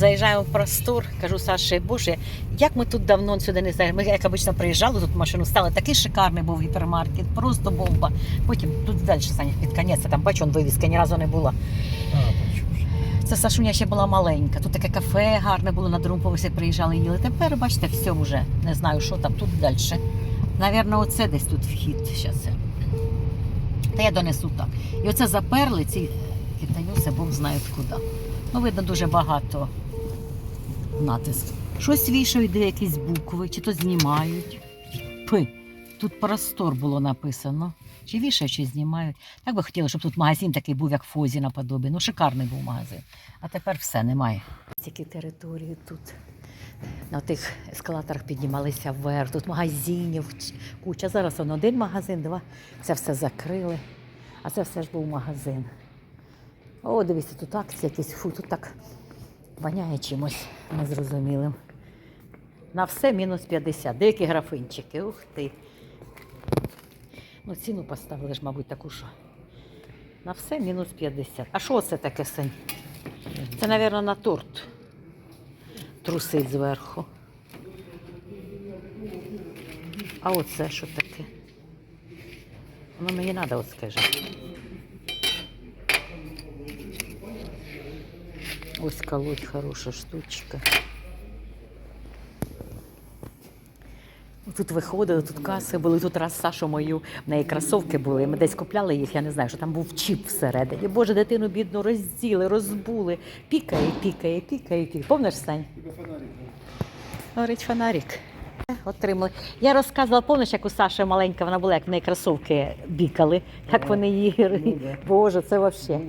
Заїжджаємо в простор, кажу Саші, боже, як ми тут давно сюди не знаємо. Ми як обично приїжджали, тут машину стали. Такий шикарний був гіпермаркет, просто бомба. Потім тут далі Саня, під конець, там бачу, он вивіска ні разу не була. Це Сашуня ще була маленька. Тут таке кафе гарне було на другому поверсі приїжджали їли. Тепер, бачите, все вже. Не знаю, що там, тут далі. Навірно, оце десь тут вхід. Щас. Та я донесу так. І оце заперли ці китаюси, Бог знає куди. Ну, видно, дуже багато натиск. Щось вішають, де якісь букви, чи то знімають. Пи. Тут простор було написано. Чи вішають, чи знімають. Так би хотіли, щоб тут магазин такий був, як Фозі наподобі. Ну, шикарний був магазин. А тепер все немає. Які території тут. На тих ескалаторах піднімалися вверх. Тут магазинів куча. Зараз он один магазин, два. Це все закрили. А це все ж був магазин. О, дивіться, тут акції якісь. Фу, тут так воняє чимось незрозумілим. На все мінус 50. Деякі графинчики. Ух ти. Ну, ціну поставили ж, мабуть, таку, що. На все мінус 50. А що це таке, Сень? Це, мабуть, на торт. Трусить зверху. А оце що таке? Воно мені треба, от скажи. Ось колоть хороша штучка. Тут виходили, тут каси були, тут раз Сашу мою, в неї кросовки були. Ми десь купляли їх, я не знаю, що там був чіп всередині. Боже, дитину бідну розділи, розбули. Пікає, пікає, пікає, пікає. Помниш, Сань? Горить фонарик. Отримали. Я розказувала, помниш, як у Саші маленька вона була, як в неї кросовки бікали, як вони її. Ну. Боже, це взагалі.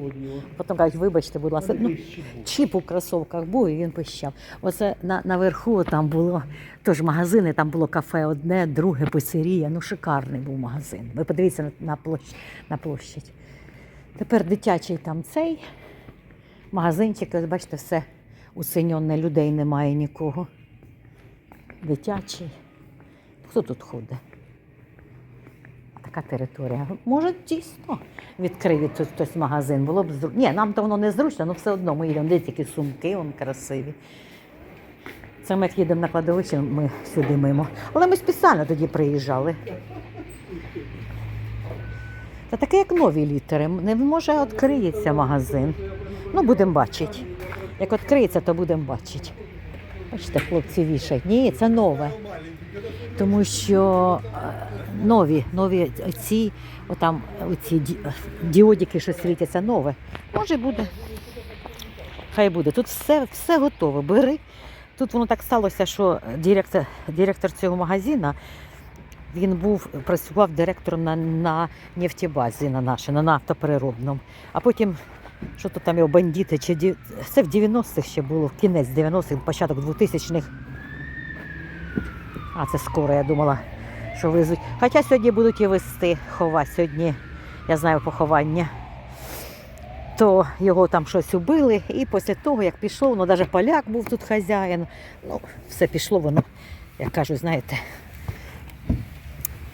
Потім кажуть, вибачте, будь ласка. Ну, чіп у кросовках був і він пищав. Оце на, наверху там було теж магазини, там було кафе одне, друге, пицерія. Ну, шикарний був магазин. Ви подивіться на, на, площ, на площадь. Тепер дитячий там цей магазинчик, бачите, все усиньоне, людей немає нікого. Дитячий. Хто тут ходить? Така територія. Може, дійсно відкриє хтось магазин. Було б зручно. Ні, нам то воно не зручно, але все одно ми їдемо. Дивіться, які сумки, вони красиві. Це ми як їдемо на кладовище, ми сюди мимо. Але ми спеціально тоді приїжджали. Та таке, як нові літери. Не може відкриється магазин. Ну, будемо бачити. Як відкриється, то будемо бачити. Бачите, хлопці вішають. Ні, це нове. Тому що е, нові, нові ці, отам, оці ді- діодики, що світяться, нове. Може буде. Хай буде. Тут все, все готове. Бери. Тут воно так сталося, що директор, директор цього магазину, він був, працював директором на, на нефтебазі на нашій, на нафтопереробному. А потім, що то там його бандити, чи це в 90-х ще було, в кінець 90-х, початок 2000-х. А це скоро, я думала, що везуть. Хоча сьогодні будуть і вести хова. Сьогодні, я знаю, поховання. То його там щось убили, і після того, як пішло, воно навіть поляк був тут хазяїн. Ну, все пішло, воно, як кажуть, знаєте,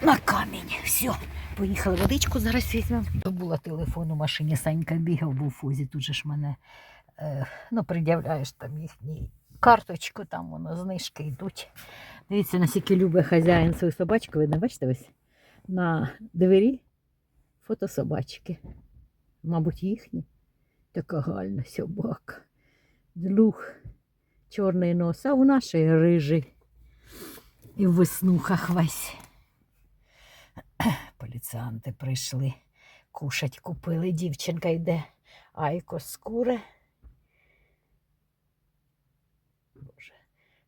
на камінь. Все. Поїхали водичку зараз візьмемо. Була телефон у машині, Санька бігав, був у фозі, тут же ж мене е, ну, пред'являєш там їхній карточку, там воно знижки йдуть. Дивіться, наскільки любить хазяїн свою собачку, видно, бачите ось? На двері фото собачки. Мабуть, їхні. Така гальна собака. Длух, чорний нос, а у нашої рижий. І в веснухах весь. Поліціанти прийшли. Кушать купили. Дівчинка йде. Айко скуре. Боже.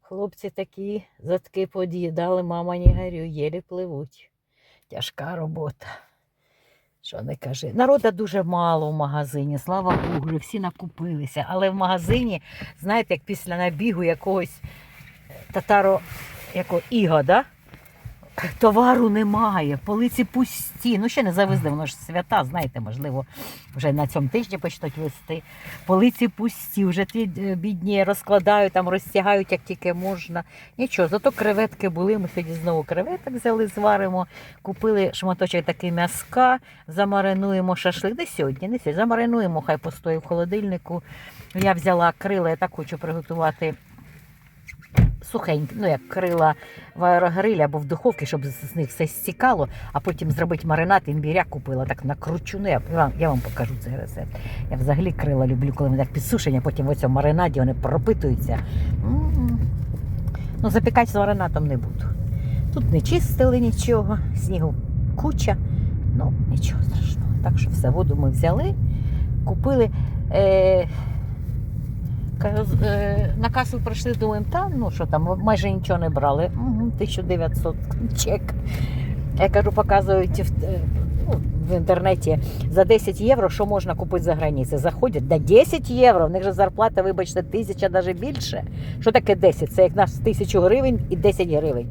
Хлопці такі задки под'їдали, мама не горю, єлі пливуть. Тяжка робота. Що не кажи. Народа дуже мало в магазині, слава Богу, всі накупилися. Але в магазині, знаєте, як після набігу якогось е, татаро якого, іга, да? Товару немає, полиці пусті. Ну, ще не завезли, воно ж свята, знаєте, можливо, вже на цьому тижні почнуть вести. Полиці пусті, вже ті е, бідні розкладають, там розтягають, як тільки можна. Нічого, зато креветки були. Ми сьогодні знову креветок взяли, зваримо. Купили шматочок такий м'яска, замаринуємо шашлик. Не сьогодні, не сьогодні. Замаринуємо, хай постоїть в холодильнику. Я взяла крила, я так хочу приготувати сухенькі, ну як крила в аерогрилі або в духовці, щоб з них все стікало, а потім зробити маринад, імбіря купила, так накручу. Ну, я, я вам- покажу цей рецепт. Я взагалі крила люблю, коли вони так підсушені, а потім в цьому маринаді вони пропитуються. Ну, запікати з маринадом не буду. Тут не чистили нічого, снігу куча, ну нічого страшного. Так що все, воду ми взяли, купили. Е, на касу прийшли, думаємо, та ну що там, майже нічого не брали. Угу, 1900 чек. Я кажу, показують в, е, ну, в інтернеті за 10 євро, що можна купити за границею. Заходять, да 10 євро, в них же зарплата, вибачте, тисяча навіть більше. Що таке 10? Це як нас тисячу гривень і 10 гривень.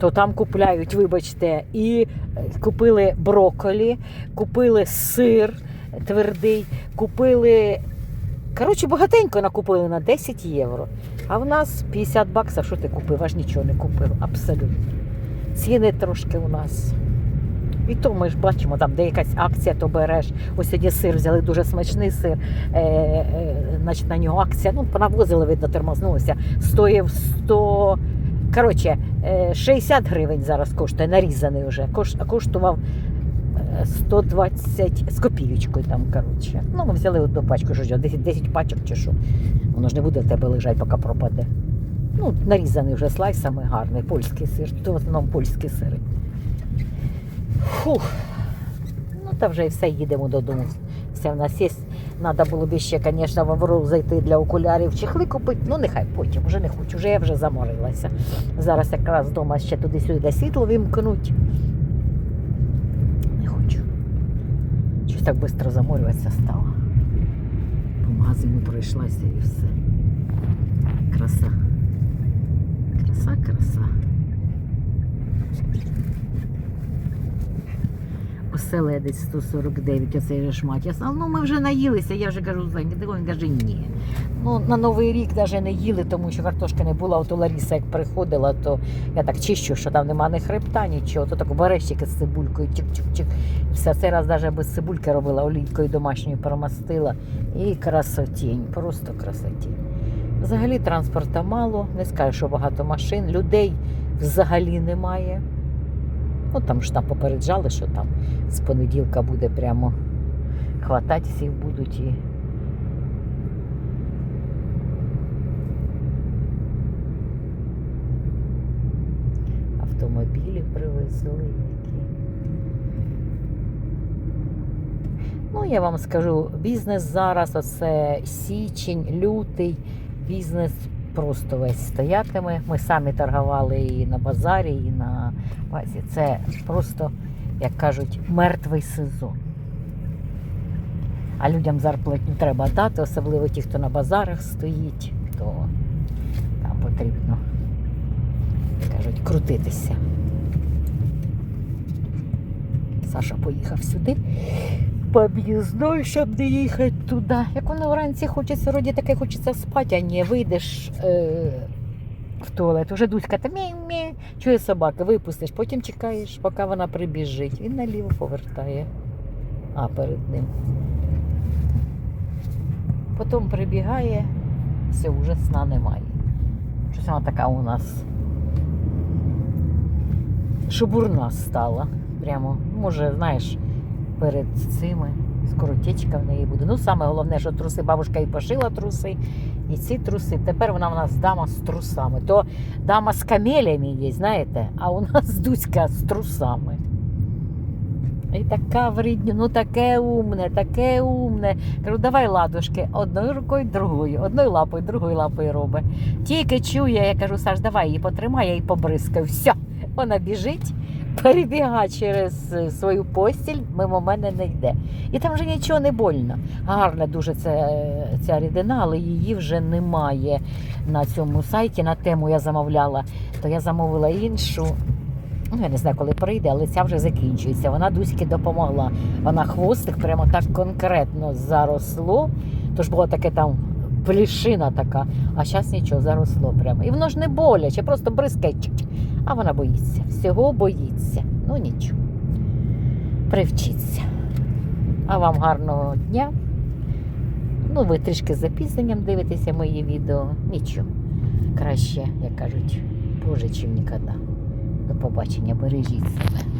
То там купляють, вибачте, і е, купили брокколі, купили сир твердий, купили. Коротше, багатенько накупили на 10 євро. А в нас 50 баксів, що ти купив? Аж нічого не купив. Абсолютно. Ціни трошки у нас. І то ми ж бачимо, там де якась акція, то береш. Ось сьогодні сир взяли дуже смачний сир. Е, е, значить, на нього акція. Ну, понавозили, видно, тормознулося. Стоїв 100. Коротше, е, 60 гривень зараз коштує, нарізаний вже. Кош- коштував е, 120 з копійочкою там, коротше. Ну, ми взяли одну пачку, що 10, 10 пачок чи що. Воно ж не буде в тебе лежати, поки пропаде. Ну, нарізаний вже слайсами гарний, польський сир. Тут в основному польські сири. Фух. Ну, та вже і все, їдемо додому. Все в нас є. Треба було б ще, звісно, в Аврору зайти для окулярів, чехли купити. Ну, нехай потім, вже не хочу, вже я вже заморилася. Зараз якраз вдома ще туди-сюди світло вимкнуть. Не хочу. Щось так швидко заморюватися стало. По магазину пройшлася і все. Краса. Краса, краса. Оселедець 149, оцей шмат. Я сказала, ну ми вже наїлися, я вже кажу, він каже, ні. Ну, на Новий рік навіть не їли, тому що картошки не було. От у Ларіса як приходила, то я так чищу, що там нема ні хребта, нічого. То так береш з цибулькою, чик-чик-чик. Все цей раз навіть без цибульки робила, олійкою домашньою промастила. І красотінь, просто красотінь. Взагалі транспорту мало, не скажу, що багато машин, людей взагалі немає. Ну там ж там попереджали, що там з понеділка буде прямо хватати всіх будуть і. Автомобілі привезли які. Ну, я вам скажу, бізнес зараз, оце січень, лютий, бізнес просто весь стоятиме. Ми самі торгували і на базарі, і на базі. Це просто, як кажуть, мертвий сезон. А людям зарплатню треба дати, особливо ті, хто на базарах стоїть, то там потрібно, як кажуть, крутитися. Саша поїхав сюди по щоб не їхати туди. Як воно вранці хочеться, вроді таке хочеться спати, а ні, вийдеш е, в туалет. Уже Дуська та мі-мі, чує собака, випустиш, потім чекаєш, поки вона прибіжить. Він наліво повертає. А перед ним. Потім прибігає, все, вже сна немає. Щось вона така у нас шубурна стала. Прямо, може, знаєш, перед цими. Скоро течка в неї буде. Ну, саме головне, що труси, бабушка і пошила труси, і ці труси. Тепер вона в нас дама з трусами. То дама з камелями є, знаєте, а у нас Дуська з трусами. І така вредня, ну таке умне, таке умне. Кажу, давай ладушки, одною рукою, другою, одною лапою, другою лапою робить. Тільки чує, я кажу, Саш, давай її потримай, я її побризкаю. Все, вона біжить, перебігає через е, свою постіль, мимо мене не йде. І там вже нічого не больно. Гарна дуже ця, ця рідина, але її вже немає на цьому сайті. На тему я замовляла, то я замовила іншу. Ну, я не знаю, коли прийде, але ця вже закінчується. Вона Дуськи допомогла. Вона хвостик прямо так конкретно заросло. Тож було таке там плішина така, а зараз нічого заросло прямо. І воно ж не боляче, просто бризкає. А вона боїться. Всього боїться. Ну нічого. Привчиться. А вам гарного дня. Ну, ви трішки з запізненням дивитеся мої відео. Нічого. Краще, як кажуть, боже, чим ніколи. До побачення, бережіть себе.